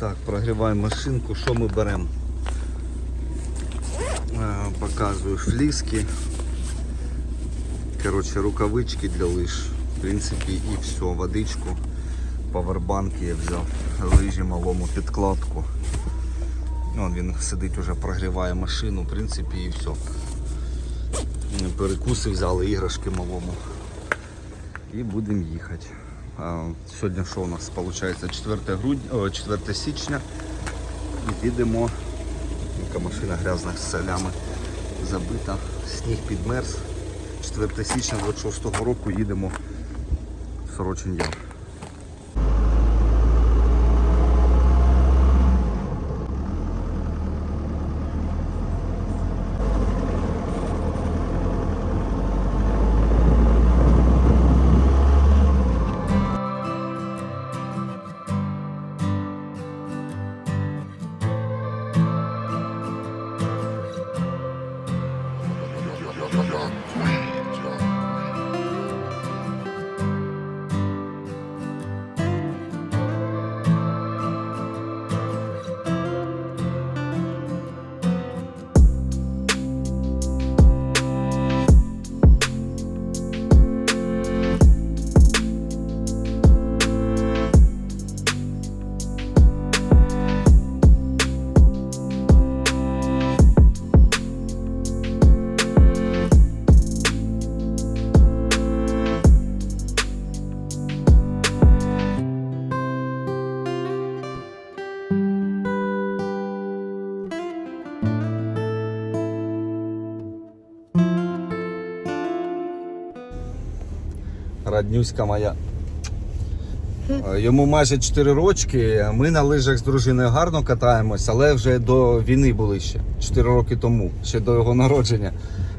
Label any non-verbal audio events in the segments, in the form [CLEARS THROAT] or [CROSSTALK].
Так, прогріваємо машинку. Що ми беремо? Е, Показую фліски. Коротше, рукавички для лиж. В принципі, і все. Водичку. Павербанк я взяв. Лижі малому підкладку. Вон він сидить уже прогріває машину, в принципі, і все. Перекуси взяли, іграшки малому. І будемо їхати. Сьогодні що у нас виходить? 4, грудня, 4 січня. Їдемо. Яка машина грязна з солями забита. Сніг підмерз. 4 січня 26 року їдемо в Сорочин Яр. Раднюська моя. Е, Йому майже 4 рочки. Ми на лижах з дружиною гарно катаємось, але вже до війни були ще 4 роки тому, ще до його народження.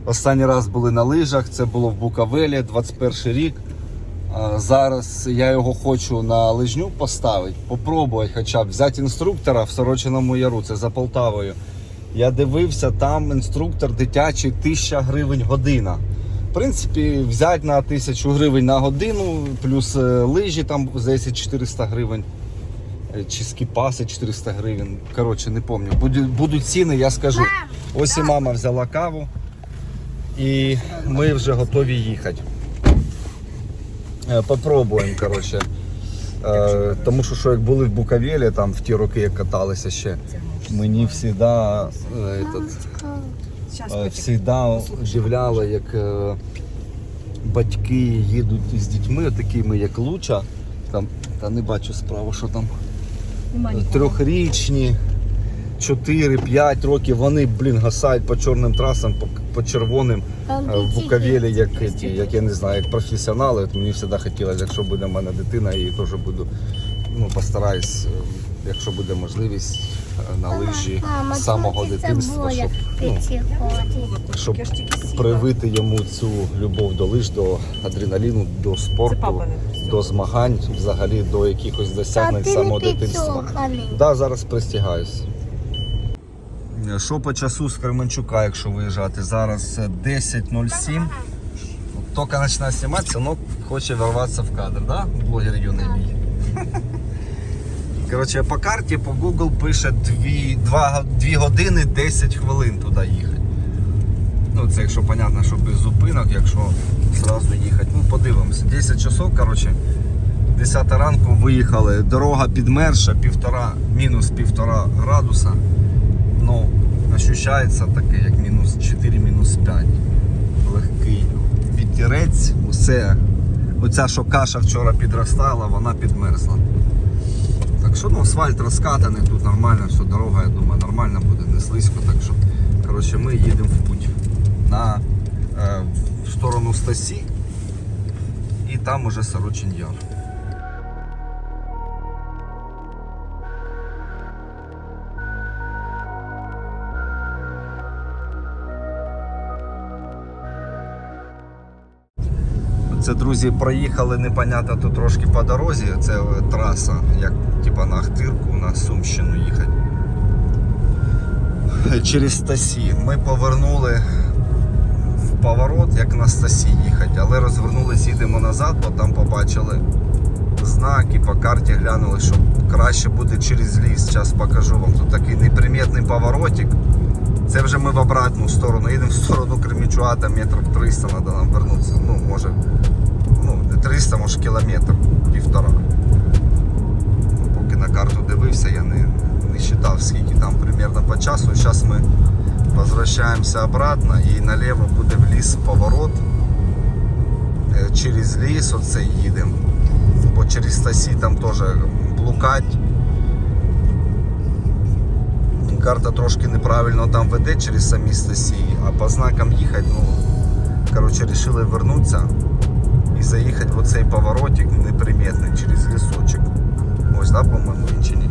Останній раз були на лижах, це було в Букавелі, 21 рік. Зараз я його хочу на лижню поставити, попробувати хоча б взяти інструктора в Сорочиному Яру, це за Полтавою. Я дивився, там інструктор дитячий 1000 гривень година. В принципі, взяти на 1000 гривень на годину, плюс е, лижі там здається 400 гривень. Е, Чи скіпаси 400 гривень. Коротше, не пам'ятаю. Будуть, ціни, я скажу. Ось і мама взяла каву. І ми вже готові їхати. Е, Попробуємо, коротше. Тому що, що як були в Буковелі, там в ті роки, як каталися ще, мені завжди е, Сейчас, Е, Всегда удивляло, як е, батьки їдуть з дітьми, такими як Луча. Там, та не бачу справа, що там. Трьохрічні, 4-5 років, вони, блін, гасають по чорним трасам, по, по червоним е, в Буковелі, як, як я не знаю, як професіонали. От мені завжди хотілося, якщо буде в мене дитина, я її теж буду, ну, постараюсь, е, якщо буде можливість е, на лижі з самого дитинства, щоб, ну, щоб привити йому цю любов до лиж, до адреналіну, до спорту, до змагань, взагалі до якихось досягнень самого дитинства. Да, зараз пристігаюсь. Що по часу з Кременчука, якщо виїжджати? Зараз е, 10.07. От Тільки починає зніматися, але хоче ворватися в кадр, да? Блогер юний мій. [LAUGHS] Коротше, по карті, по Google пише 2, 2, години 10 хвилин туди їхати. Ну, це якщо понятно, що без зупинок, якщо зразу їхати. Ну, подивимося. 10 часов, коротше, 10 ранку виїхали. Дорога підмерша, півтора, мінус півтора градуса. Ну, ощущається таке, як мінус 4, мінус 5. Легкий. Вітерець, усе. Оця, що каша вчора підростала, вона підмерзла. Так що ну, асфальт розкатаний, тут нормально, все, дорога, я думаю, нормально буде, не слизько. Так що коротше, ми їдемо в путь на, е, в сторону Стасі і там уже Сорочин Це, друзі, проїхали непонятно тут трошки по дорозі. Це е, траса, як типа на Ахтирку, на Сумщину їхати. Через Стасі. Ми повернули в поворот, як на Стасі їхати, але розвернулись, їдемо назад, бо там побачили знак і по карті глянули, що краще буде через ліс. Зараз покажу вам. Тут такий неприметний поворотик. Це вже ми в обратну сторону. Їдемо в сторону Кремічуа, там метрів 300 треба нам вернутися. Ну, може, ну, не 300, може кілометр, півтора. Ну, Поки на карту дивився, я не, не считав, скільки там примерно по часу. Зараз ми возвращаемся обратно і наліво буде в ліс поворот. Е, Через ліс оце їдемо. Бо через Стасі там теж блукать. Карта трошки неправильно там веде через самі Стасії, а по знакам їхати, ну, коротше, вирішили вернутися і заїхати в оцей поворотик неприметний через лісочок. Ось, да, по-моєму, він чи ні?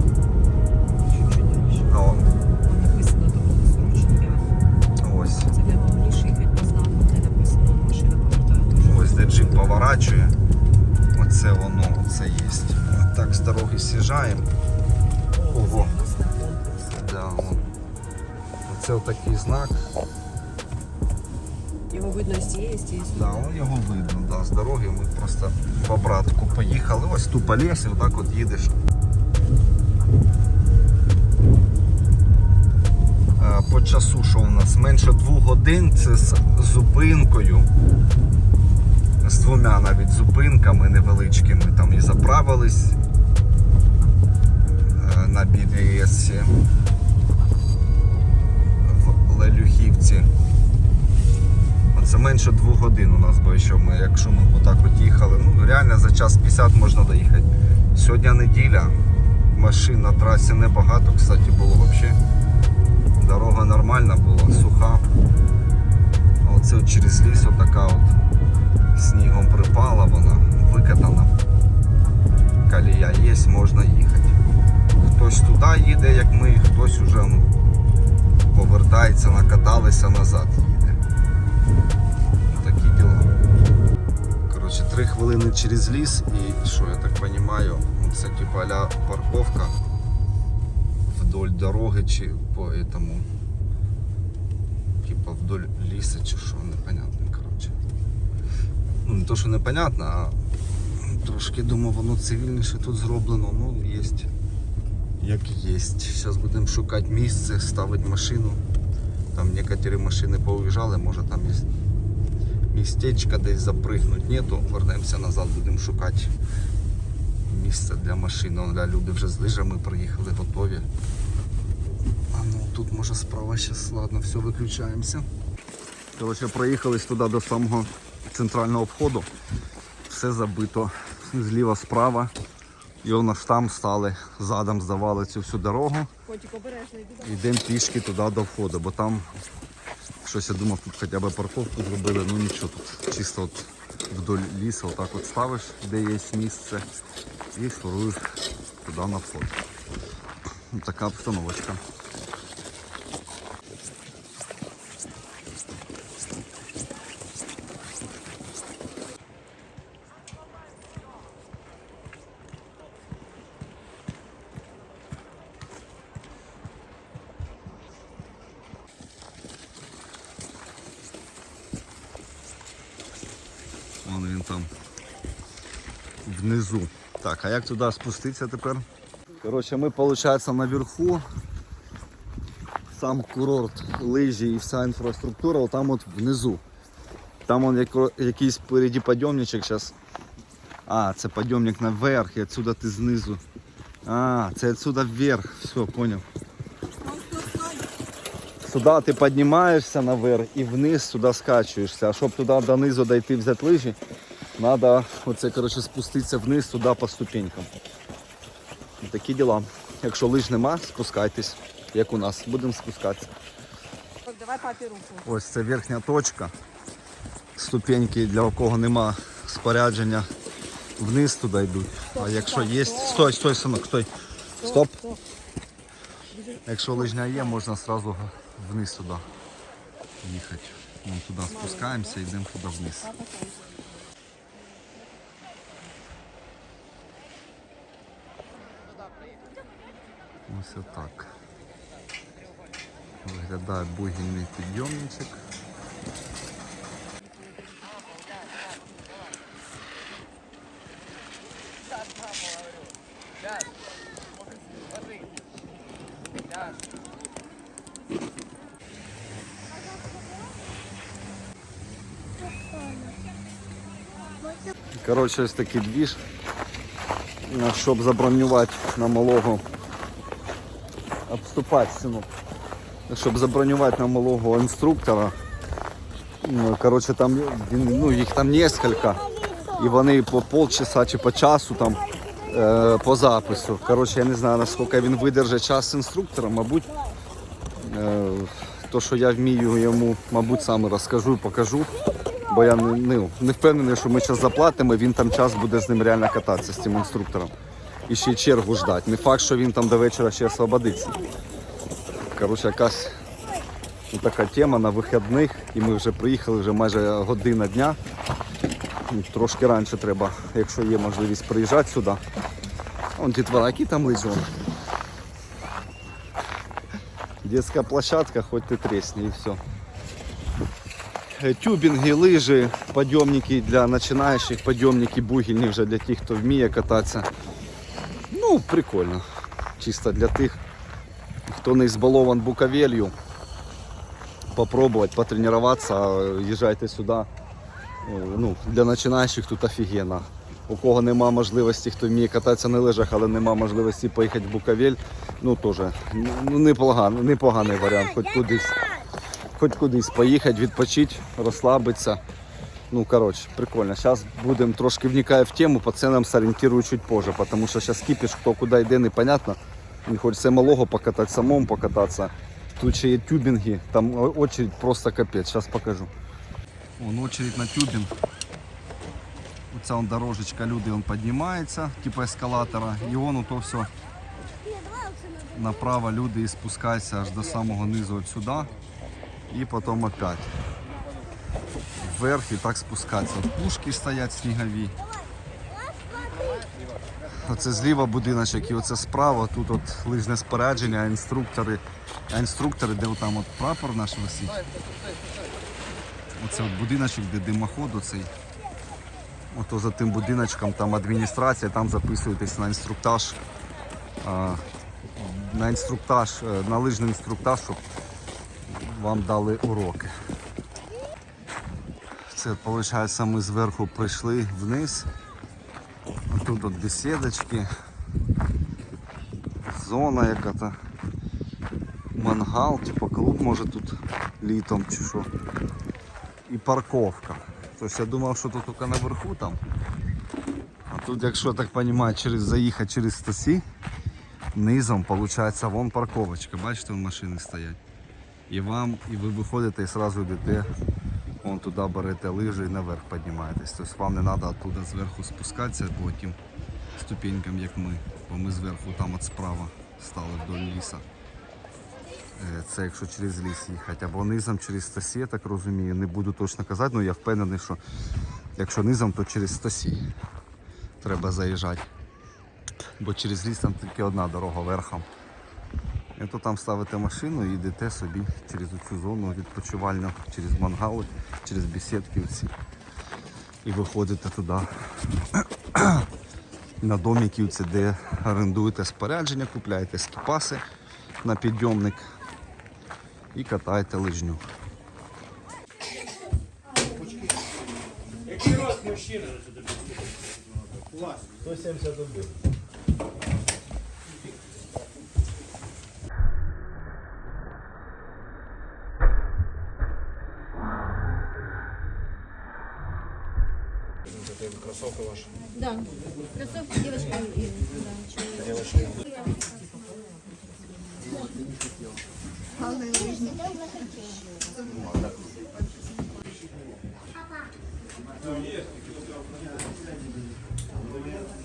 Чуть-чуть дальше. А, он, Написано такого сорочення. ось. Це найголовніше їхати по знаку, де написано машина повертає дуже. Ось де джип поворачує. Оце воно, оце є. Так, з дороги з'їжджаємо. Ого. Да, вон. Оце отакий знак. Його видно з цієї, з цієї Да, он його видно, да, з дороги ми просто в обратку поїхали. Ось тут по лісі, отак от їдеш. Е, По часу, що у нас менше двох годин, це з зупинкою. З двома навіть зупинками невеличкими. Там і заправились е, на BDS Лелюхівці. Це менше двох годин у нас, бо якщо ми, якщо ми отак от їхали, ну реально за час 50 можна доїхати. Сьогодні неділя, машин на трасі небагато, кстати, було взагалі. Дорога нормальна була, суха. А оце от через ліс отака от снігом припала вона, викатана. Колія є, можна їхати. Хтось туди їде, як ми, хтось уже ну, повертається, накаталися назад їде. Такі діла. Коротше, три хвилини через ліс і що я так розумію, це типу аля парковка вдоль дороги чи по этому. Типа вдоль ліса чи що, непонятно, коротше. Ну не то, що непонятно, а трошки думав, воно цивільніше тут зроблено, ну є. Як є. Зараз будемо шукати місце, ставити машину. Там некоторі машини поуїжджали, може там є містечка десь запригнуть. Нету, вернемося назад, будемо шукати місце для машин. Он, да, люди вже з лижами приїхали, готові. А ну тут може справа зараз, ладно, все, виключаємося. Коротше, проїхались туди до самого центрального входу. Все забито. Зліва справа. І воно ж там стали, задом здавали цю всю дорогу. Йдемо пішки туди до входу, бо там щось я думав, тут хоча б парковку зробили, ну нічого тут. Чисто от вдоль лісу отак от ставиш, де є місце, і шуруєш туди на вход. Така обстановочка. Вон він там внизу. Так, а як туди спуститися тепер? Коротше, ми, виходить, наверху. Сам курорт, лижі і вся інфраструктура, там от внизу. Там он якийсь впереді підйомничок зараз. А, це підйомник наверх, і отсюда ти знизу. А, це отсюда вверх. Все, понял. Сюди ти піднімаєшся наверх і вниз сюди скачуєшся. А щоб туди донизу дойти взяти лижі, треба оце, коротше, спуститися вниз туди по ступенькам. Такі діла. Якщо лиж нема, спускайтесь, як у нас. Будемо спускатися. Давай папі руку. Ось це верхня точка. Ступеньки для у кого нема спорядження вниз туди йдуть. А якщо є. Стой, стой, синок, стой. Стоп. Якщо лижня є, можна одразу вниз туди їхати. Ми туди спускаємося і йдемо туди вниз. Ось отак. Виглядає бугільний підйомничок. Коротше, ось такий двіж, Ну, щоб забронювати на малого. Обступати синок. Щоб забронювати на малого інструктора. Ну, там ну, їх там несколько. І вони по полчаса чи по часу там е, по запису. Коротше, я не знаю наскільки він видержить час з інструктором, мабуть. Е, то, що я вмію йому, мабуть, саме розкажу і покажу. Бо я не, не, не впевнений, що ми зараз заплатимо, він там час буде з ним реально кататися з цим інструктором. І ще чергу ждати. Не факт, що він там до вечора ще освободиться. Коротше, якась така тема на вихідних, і ми вже приїхали вже майже година дня. Ну, Трошки раніше треба, якщо є можливість приїжджати сюди. Вон дітвора, які там вон? Детська площадка, хоч ти тресни і все. Тюбінги, лижі, підйомники для починаючих, підйомники бугільні вже для тих, хто вміє кататися. Ну, прикольно. Чисто для тих, хто не збалован буковелью. Попробувати, потренуватися, їжджайте сюди. Ну, для починаючих тут офігенно. У кого нема можливості, хто вміє кататися на лижах, але нема можливості поїхати в Буковель, ну теж ну, непоганий, непоганий варіант, хоч кудись, хоч кудись поїхати, відпочити, розслабитися. Ну, коротше, прикольно. Зараз будемо трошки вникати в тему, по ценам сорієнтую чуть позже, тому що зараз кипіш, хто куди йде, непонятно. Він хочеться малого покатати, самому покататися. Тут ще є тюбінги, там очередь просто капець, зараз покажу. Вон очередь на тюбінг. Оця он дорожечка, люди он піднімається, типу ескалатора, і вон то все направо люди і спускаються аж до самого низу от сюди. І потім опять вверх і так спускатися. Пушки стоять снігові. Оце зліва будиночок і оце справа. Тут от лижне спорядження, а інструктори, а інструктори, де там от прапор наш висить. Оце от будиночок, де димоход оцей. Ото за тим будиночком там адміністрація, там записуєтесь на інструктаж. На інструктаж, е, на лижний інструктаж, щоб вам дали уроки. Це виходить, ми зверху прийшли вниз. Тут от беседочки, зона яка-то, мангал, типу клуб може тут літом чи що. І парковка. Тобто я думав, що тут тільки наверху там. А тут, якщо я так розумію, через заїхати через стосі, низом виходить вон парковочка. Бачите, машини стоять. І вам, і ви виходите і одразу йдете, вон туди берете лижі і наверх піднімаєтесь. Тобто вам не треба оттуда зверху спускатися по тим ступенькам, як ми. Бо ми зверху там от справа стали вдоль ліса. Е, Це якщо через ліс їхати, або низом через стосі, я так розумію. Не буду точно казати, але я впевнений, що якщо низом, то через стосі треба заїжджати. Бо через ліс там тільки одна дорога верхом. То там ставите машину і йдете собі через цю зону відпочивальну, через мангали, через бесідки всі. І виходите туди [CLEARS THROAT] на домиківці, де орендуєте спорядження, купляєте скіпаси на підйомник і катаєте лижню. Який рост мужчина? 171.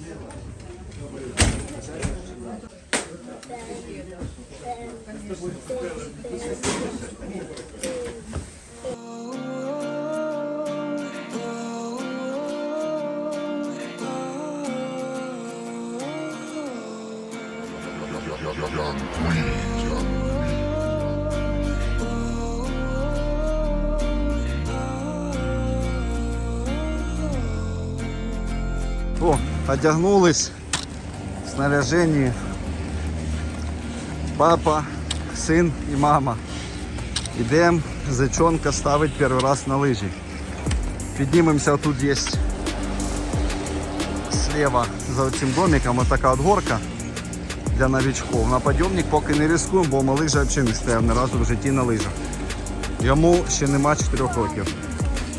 О, одягнулись. снаряженні. Папа, син і мама. Ідемо, зайчонка ставить перший раз на лижі. Піднімемося, тут є слева за цим домиком така от горка для новичков. На підйомник поки не рискуємо, бо ми лижі взагалі не стояв ні разу в житті на лижах. Йому ще нема 4 років.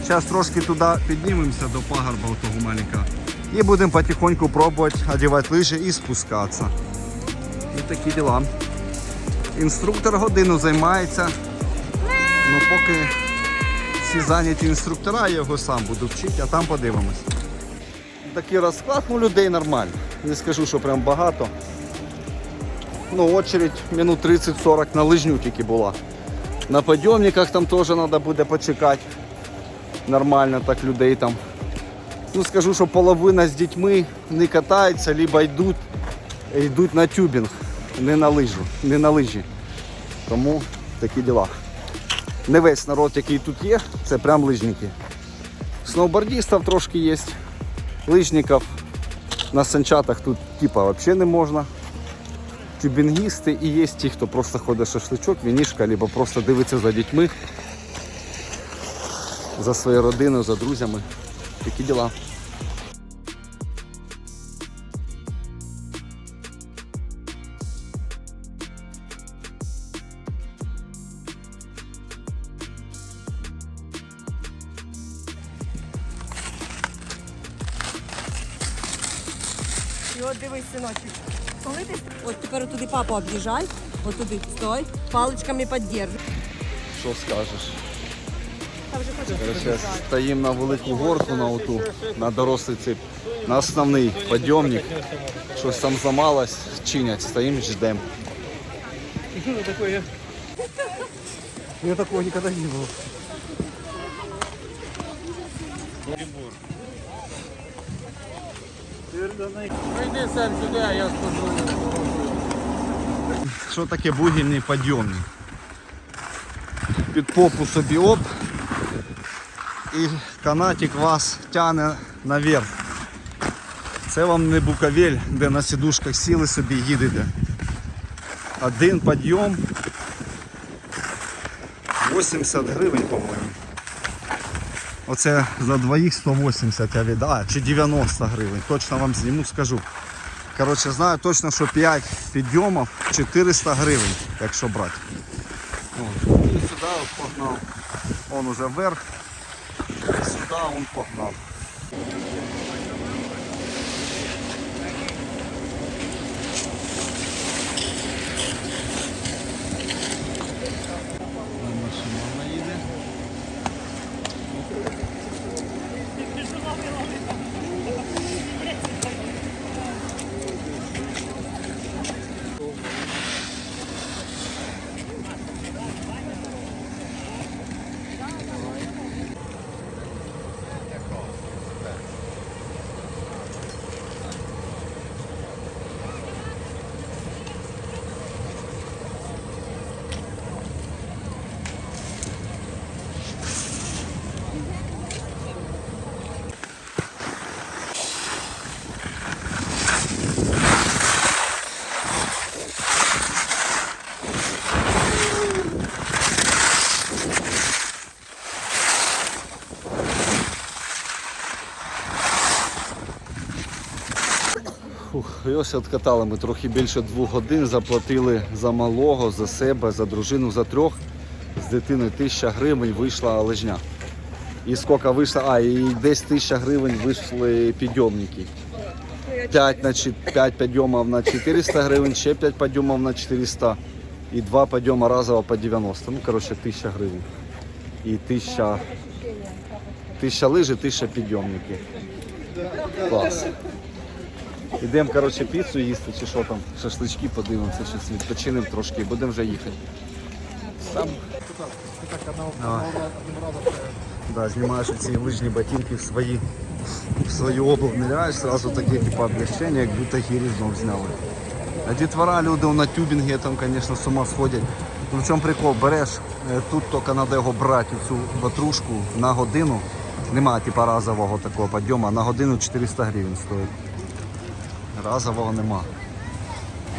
Зараз трошки туди піднімемося до пагорба того маленького. І будемо потихоньку пробувати одягати лижі і спускатися. І такі діла. Інструктор годину займається. Ну поки всі зайняті інструктора, я його сам буду вчити, а там подивимось. Такий розклад у людей нормально. Не скажу, що прям багато. Ну, очередь минут 30-40 на лижню тільки була. На підйомниках там теж треба буде почекати. Нормально так людей там. Ну скажу, що половина з дітьми не катається, либо йдуть, йдуть на тюбінг, не на лижу, не на лижі. Тому такі діла. Не весь народ, який тут є, це прям лижники. Сноубордистів трошки є, лижників на санчатах тут типа взагалі не можна. Тюбінгісти і є ті, хто просто ходить шашличок, вінішка, або просто дивиться за дітьми, за своєю родиною, за друзями. Такі діла. Об'їжджай, туди, стой, паличками піддержуй. Що скажеш? Та вже Зараз стоїмо на велику горку на оту, на дорослий цеп, на основний підйомник. Щось там замалось, чинять, стоїмо, ждемо. У меня такого никогда не было. Пойди сам сюда, я скажу. Що таке бугільний підйомник? Під попу собі оп. І канатик вас тягне наверх. Це вам не Буковель, де на сідушках сіли собі їдете. Один підйом 80 гривень, по-моєму. Оце за двоїх 180 я віддав, чи 90 гривень. Точно вам зніму, скажу. Коротше, знаю точно, що 5 підйомів 400 гривень, якщо брати. О, і сюди погнав. Он уже вверх. І сюди он погнав. Ось откатали ми трохи більше двох годин, заплатили за малого, за себе, за дружину, за трьох. З дитиною тисяча гривень вийшла лежня. І скільки вийшло, а, і десь тисяча гривень вийшли підйомники. 5, на, 5 підйомів на 400 гривень, ще 5 підйомів на 400 і 2 підйоми разово по 90. Ну, коротше, 1000 гривень. І 1000, 1000 лижі, 1000 підйомники. Клас. Ідемо, коротше, піцу їсти чи що там, шашлички подивимося, щось відпочинемо трошки і будемо вже їхати. Сам. Давай. Да, знімаєш ці лижні ботинки в свої, в свою обув ныряєш, сразу таке типу облегчення, як будто гірі знов зняли. А дітвора люди на тюбінгі там, звісно, з ума сходять. Ну в чому прикол? Береш, е, тут тільки треба його брати, цю ватрушку на годину. Нема типу разового такого підйому, на годину 400 гривень стоїть. Разового нема.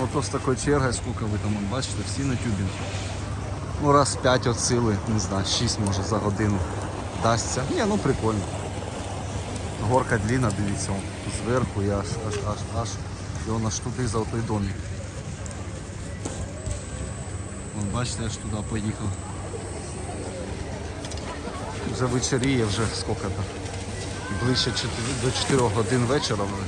Ото з такою чергою, скільки ви там бачите, всі на тюбінг. Ну раз 5 от сили, не знаю, 6 може за годину дасться. Ні, ну прикольно. Горка длінна, дивіться, он, зверху і аж аж аж аж. І вона аж туди за той домик. Вон, бачите, я ж туди поїхав. Вже вечеріє, вже скільки там. Ближче чотири- до 4 годин вечора вже.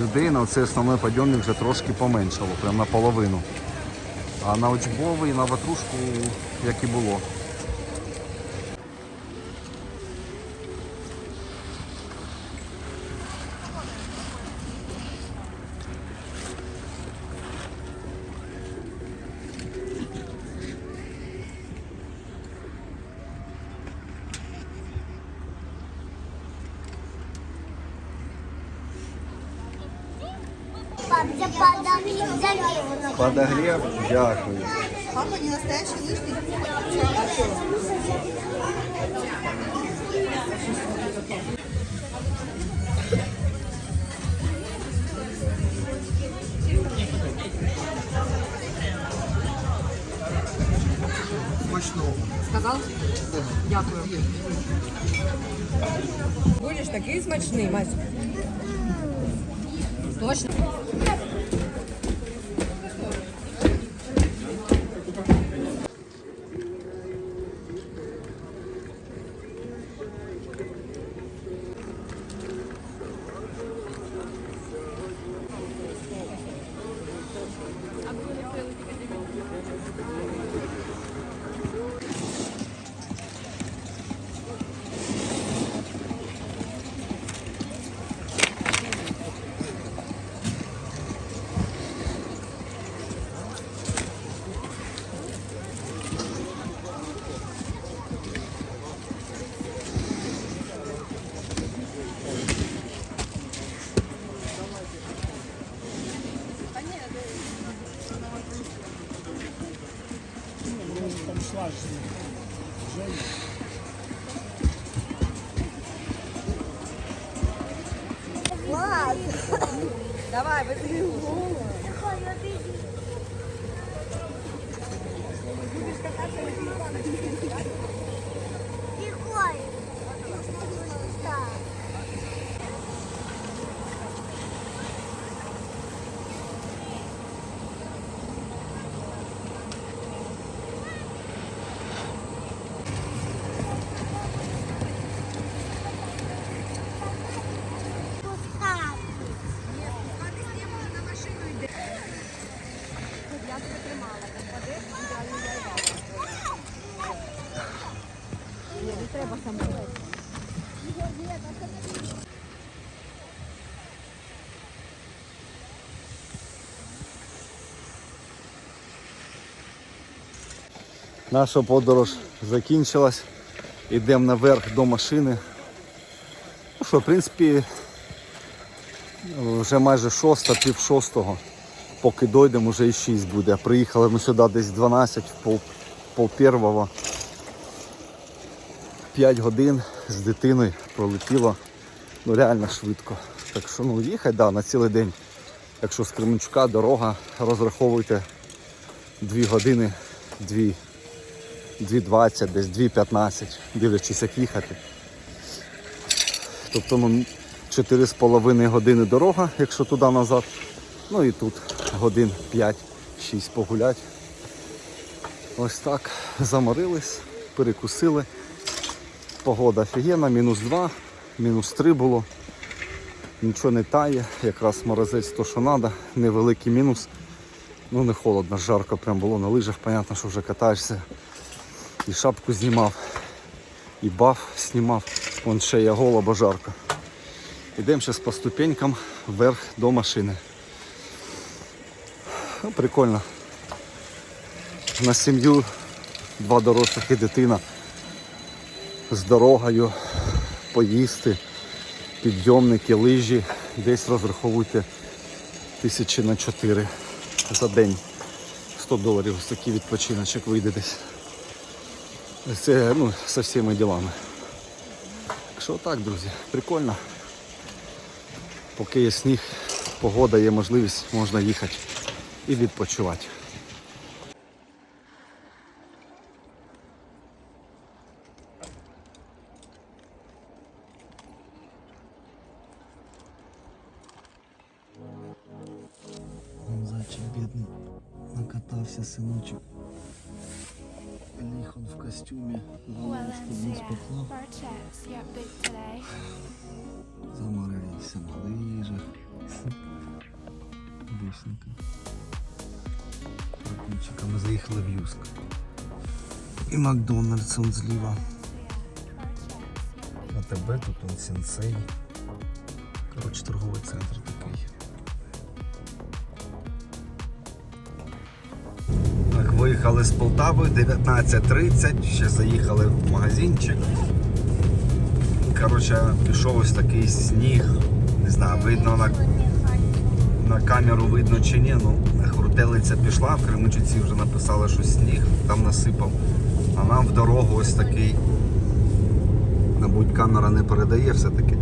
Людей на цей основний підйомник вже трошки поменшало, прям наполовину. А на очбовий, на ватрушку, як і було. Дякую. Будеш такий смачний, Мась. Точно. Наша подорож закінчилась. Йдемо наверх до машини. Ну що, в принципі, вже майже шоста, пів шостого. Поки дойдемо, вже і 6 буде. Приїхали ми сюди десь 12, в пол, пол первого. 5 годин з дитиною пролетіло ну, реально швидко. Так що ну, їхати да, на цілий день. Якщо з Кременчука дорога, розраховуйте 2 години, 2 2.20, десь 2.15, дивлячись, як їхати. Тобто ну, 4,5 години дорога, якщо туди назад. Ну і тут годин 5-6 погулять. Ось так. Заморились, перекусили. Погода офігенна, мінус 2, мінус 3 було. Нічого не тає, якраз морозець то, що треба, невеликий мінус. Ну не холодно, жарко прям було на лижах, понятно, що вже катаєшся. І шапку знімав, і баф знімав. Вон ще я голо, бо жарко. Йдемо зараз по ступенькам вверх до машини. Ну, прикольно. На сім'ю два дорослих і дитина. З дорогою, поїсти, підйомники, лижі. Десь розраховуйте тисячі на чотири за день. 100 доларів такий відпочиночок вийде десь. Це ну, со всіми ділами. Так що так, друзі, прикольно. Поки є сніг, погода є можливість, можна їхати і відпочивати. Зайчик бідний накатався синочок. Костюмі, головушку вниз поклав. Заморився на лижах. Вишенька. Ми заїхали в Юск. І Макдональдс он зліва. На тебе тут он сенсей. Коротше, торговий центр виїхали з Полтави 19.30, ще заїхали в магазинчик. Коротше, пішов ось такий сніг. Не знаю, видно на, на камеру видно чи ні. Ну, хрутелиця пішла, в Кременчуці вже написали, що сніг там насипав. А нам в дорогу ось такий. Мабуть, камера не передає все-таки.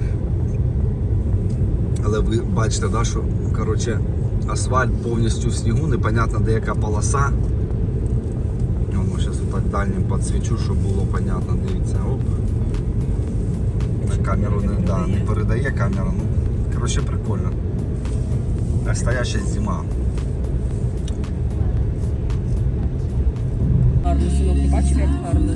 Але ви бачите, да, що коротше, асфальт повністю в снігу, непонятно де яка полоса. Отак дальнім підсвічу, щоб було понятно. Дивіться, оп. На камеру не, да, не передає камера. Ну, коротше, прикольно. Настояща зима. Гарно, синок, ти бачив, як гарно?